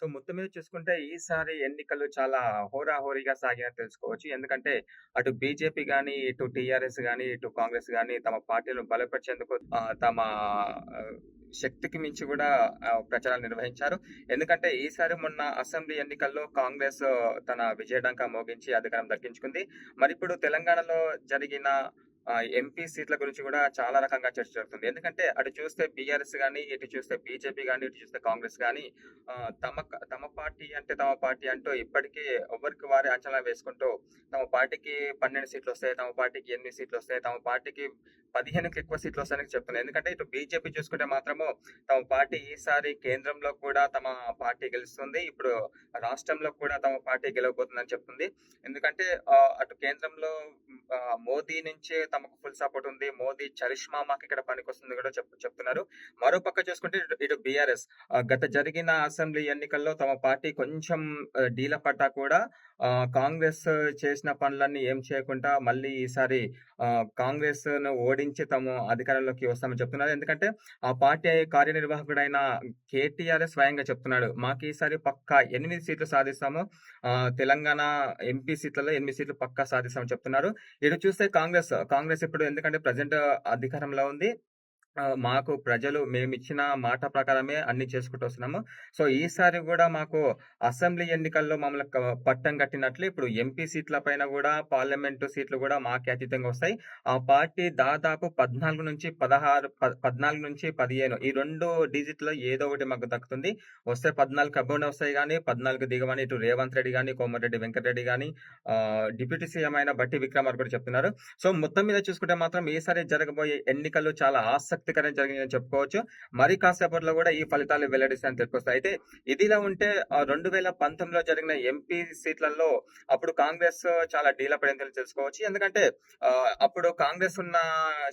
So మొత్తం మీద చూసుకుంటే ఈసారి ఎన్నికలు చాలా హోరాహోరీగా సాగినట్టు తెలుసుకోవచ్చు. ఎందుకంటే అటు బీజేపీ కానీ ఇటు టీఆర్ఎస్ కానీ ఇటు కాంగ్రెస్ కానీ తమ పార్టీలను బలపరిచేందుకు తమ శక్తికి మించి కూడా ప్రచారాలు నిర్వహించారు. ఎందుకంటే ఈసారి మొన్న అసెంబ్లీ ఎన్నికల్లో కాంగ్రెస్ తన విజయడంక మోగించి అధికారం దక్కించుకుంది. మరి ఇప్పుడు తెలంగాణలో జరిగిన ఎంపీ సీట్ల గురించి కూడా చాలా రకంగా చర్చ జరుగుతుంది. ఎందుకంటే అటు చూస్తే బీఆర్ఎస్ కానీ ఇటు చూస్తే బీజేపీ కానీ ఇటు చూస్తే కాంగ్రెస్ కానీ తమ తమ పార్టీ అంటే తమ పార్టీ అంటూ ఇప్పటికీ ఎవరికి వారే అంచనా వేసుకుంటూ తమ పార్టీకి 12 సీట్లొస్తాయి, తమ పార్టీకి 8 సీట్లొస్తాయి, తమ పార్టీకి 15కి ఎక్కువ సీట్లు వస్తాయని చెప్తున్నాయి ఎందుకంటే ఇటు బీజేపీ చూసుకుంటే మాత్రము తమ పార్టీ ఈసారి కేంద్రంలో కూడా తమ పార్టీ గెలుస్తుంది. ఇప్పుడు రాష్ట్రంలో కూడా తమ పార్టీ గెలవబోతుందని చెప్తుంది. ఎందుకంటే అటు కేంద్రంలో మోదీ నుంచి తమకు ఫుల్ సపోర్ట్ ఉంది. మోదీ చరిష్మా మాకు ఇక్కడ పనికొస్తుంది కూడా చెప్ చెప్తున్నారు. మరోపక్క చూసుకుంటే ఇటు బీఆర్ఎస్ గత జరిగిన అసెంబ్లీ ఎన్నికల్లో తమ పార్టీ కొంచెం డీల పడ్డా కూడా కాంగ్రెస్ చేసిన పనులన్నీ ఏం చేయకుండా మళ్ళీ ఈసారి కాంగ్రెస్ను ఓడించి తాము అధికారంలోకి వస్తామని చెప్తున్నారు. ఎందుకంటే ఆ పార్టీ కార్యనిర్వాహకుడైన కేటీఆర్ స్వయంగా చెప్తున్నాడు. మాకు ఈసారి పక్కా ఎనిమిది సీట్లు సాధిస్తాము. తెలంగాణ ఎంపీ సీట్లలో ఎనిమిది సీట్లు పక్కా సాధిస్తామని చెప్తున్నారు. ఇటు చూస్తే కాంగ్రెస్, కాంగ్రెస్ కాంగ్రెస్ ఇప్పుడు ఎందుకంటే ప్రజెంట్ అధికారంలో ఉంది. మాకు ప్రజలు మేము ఇచ్చిన మాట ప్రకారమే అన్నీ చేసుకుంటూ వస్తున్నాము. సో ఈసారి కూడా మాకు అసెంబ్లీ ఎన్నికల్లో మమ్మల్ని పట్టం కట్టినట్లు ఇప్పుడు ఎంపీ సీట్ల పైన కూడా పార్లమెంటు సీట్లు కూడా మాకే అతీతంగా వస్తాయి. ఆ పార్టీ దాదాపు పద్నాలుగు నుంచి పదహారు పద్నాలుగు నుంచి పదిహేను ఈ రెండు డిజిట్‌లో ఏదో ఒకటి మాకు దక్కుతుంది. వస్తే 14 అబోనే వస్తాయి కానీ పద్నాలుగు దిగమని ఇటు రేవంత్ రెడ్డి కానీ కోమటిరెడ్డి వెంకటరెడ్డి కానీ డిప్యూటీ సీఎం అయిన బట్టి విక్రమార్ కూడా చెప్తున్నారు. సో మొత్తం మీద చూసుకుంటే మాత్రం ఈసారి జరగబోయే ఎన్నికలు చాలా ఆసక్తి ఆసక్తికరంగా జరిగాయని చెప్పుకోవచ్చు. మరి కాసేపట్లో కూడా ఈ ఫలితాలు వెల్లడిస్తాయని తెలుకొస్తాయి. అయితే ఇదిలా ఉంటే రెండు వేల పంతొమ్మిదిలో జరిగిన ఎంపీ సీట్లలో అప్పుడు కాంగ్రెస్ చాలా డీలా పడిందని తెలుసుకోవచ్చు. ఎందుకంటే అప్పుడు కాంగ్రెస్ ఉన్న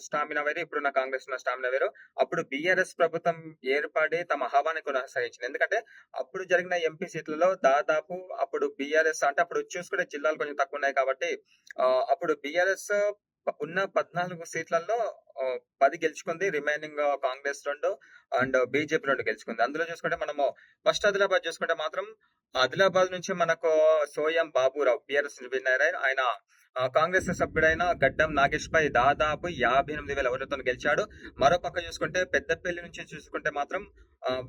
స్టామినా వేరు, ఇప్పుడున్న కాంగ్రెస్ ఉన్న స్టామినా వేరు. అప్పుడు బీఆర్ఎస్ ప్రభుత్వం ఏర్పడి తమ హవాని కొనసాగించింది. ఎందుకంటే అప్పుడు జరిగిన ఎంపీ సీట్లలో దాదాపు అప్పుడు బీఆర్ఎస్ అంటే అప్పుడు చూసుకుంటే జిల్లాలు కొంచెం తక్కువ ఉన్నాయి కాబట్టి అప్పుడు బీఆర్ఎస్ ఉన్న 14 సీట్లలో పది గెలుచుకుంది. రిమైనింగ్ కాంగ్రెస్ రెండు అండ్ బీజేపీ రెండు గెలుచుకుంది. అందులో చూసుకుంటే మనము ఫస్ట్ ఆదిలాబాద్ చూసుకుంటే మాత్రం ఆదిలాబాద్ నుంచి మనకు సోయం బాబురావు బిఆర్ఎస్ విన్ ఆయన కాంగ్రెస్ సభ్యుడైన గడ్డం నాగేష్ పై దాదాపు యాభై ఎనిమిది వేల ఓట్లతో గెలిచాడు. మరోపక్క చూసుకుంటే పెద్దపల్లి నుంచి చూసుకుంటే మాత్రం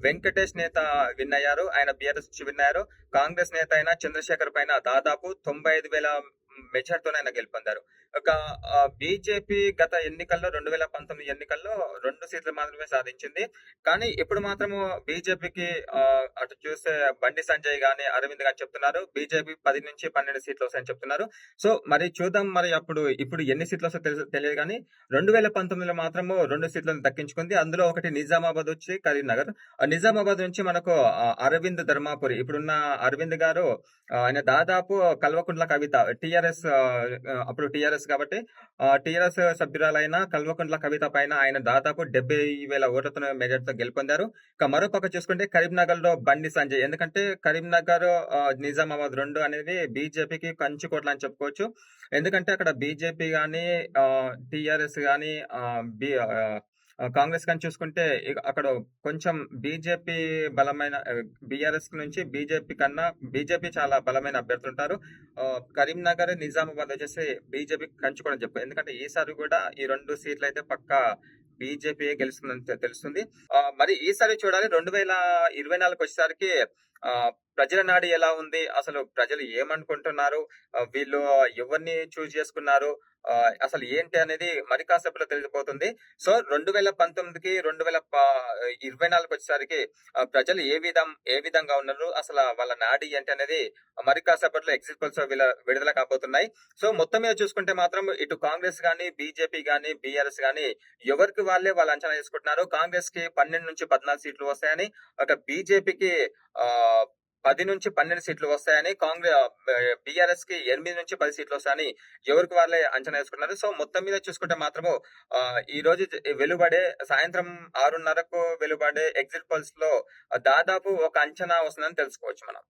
వెంకటేష్ నేత విన్ అయ్యారు. ఆయన బీఆర్ఎస్ నుంచి విన్ అయ్యారు. కాంగ్రెస్ నేత అయిన చంద్రశేఖర్ పైన దాదాపు తొంభై ఐదు వేల ఆయన గెలుపొందారు. ఒక బీజేపీ గత ఎన్నికల్లో 2019 ఎన్నికల్లో రెండు సీట్లు మాత్రమే సాధించింది. కానీ ఇప్పుడు మాత్రము బీజేపీకి అటు చూస్తే బండి సంజయ్ గాని, అరవింద్ గాని చెప్తున్నారు. బీజేపీ 10-12 సీట్లు వస్తాయని చెప్తున్నారు. సో మరి చూద్దాం మరి అప్పుడు ఇప్పుడు ఎన్ని సీట్లు వస్తాయో తెలుసు తెలియదు గానీ 2019లో మాత్రము రెండు సీట్లను దక్కించుకుంది. అందులో ఒకటి నిజామాబాద్ వచ్చి కరీంనగర్. నిజామాబాద్ నుంచి మనకు అరవింద్ ధర్మాపురి ఇప్పుడున్న అరవింద్ గారు ఆయన దాదాపు కల్వకుంట్ల కవిత టిఆర్ఎస్ అప్పుడు టిఆర్ఎస్ కాబట్టి టిఆర్ఎస్ సభ్యురాలైన కల్వకుంట్ల కవిత పైన ఆయన దాదాపు డెబ్బై వేల ఓట్లతో మెజార్టీతో గెలుపొందారు. ఇక మరోపక్క చూసుకుంటే కరీంనగర్లో బండి సంజయ్ ఎందుకంటే కరీంనగర్ నిజామాబాద్ రెండు అనేది బీజేపీకి కంచుకోట్ల అని చెప్పుకోవచ్చు. ఎందుకంటే అక్కడ బీజేపీ కానీ టిఆర్ఎస్ కానీ బి కాంగ్రెస్ కానీ చూసుకుంటే అక్కడ కొంచెం బీజేపీ బలమైన బీఆర్ఎస్ నుంచి బీజేపీ కన్నా బీజేపీ చాలా బలమైన అభ్యర్థులు ఉంటారు కరీంనగర్, నిజామాబాద్ వచ్చేసి బీజేపీ కంచుకోవడం చెప్పు. ఎందుకంటే ఈసారి కూడా ఈ రెండు సీట్లు అయితే పక్కా బీజేపీ గెలుస్తుందని తెలుస్తుంది. మరి ఈసారి చూడాలి 2024 వచ్చేసరికి ఆ ప్రజల నాడి ఎలా ఉంది? అసలు ప్రజలు ఏమనుకుంటున్నారు? వీళ్ళు ఎవరిని చూజ్ చేసుకున్నారు? అసలు ఏంటి అనేది మరి కాసేపులో తెలిసిపోతుంది. సో 2019కి 2000 ప 24 వచ్చేసరికి ప్రజలు ఏ విధం ఏ విధంగా ఉన్నారు? అసలు వాళ్ళ నాడి ఏంటి అనేది మరి కాసేపట్లో ఎగ్జిట్ పోల్స్ విడుదల కాబోతున్నాయి. సో మొత్తం మీద చూసుకుంటే మాత్రం ఇటు కాంగ్రెస్ కానీ బీజేపీ గాని, బీఆర్ఎస్ కానీ ఎవరికి వాళ్ళే వాళ్ళు అంచనా వేసుకుంటున్నారు. కాంగ్రెస్‌కి 12-14 సీట్లు వస్తాయని, ఒక బీజేపీకి పది నుంచి పన్నెండు సీట్లు వస్తాయని, కాంగ్రెస్ బీఆర్ఎస్కి ఎనిమిది నుంచి పది సీట్లు వస్తాయని ఎవరికి వాళ్ళే అంచనా వేసుకున్నారు. సో మొత్తం మీద చూసుకుంటే మాత్రము ఈ రోజు వెలువడే సాయంత్రం 6:30కు వెలువడే ఎగ్జిట్ పోల్స్‌లో దాదాపు ఒక అంచనా వస్తుందని తెలుసుకోవచ్చు మనం.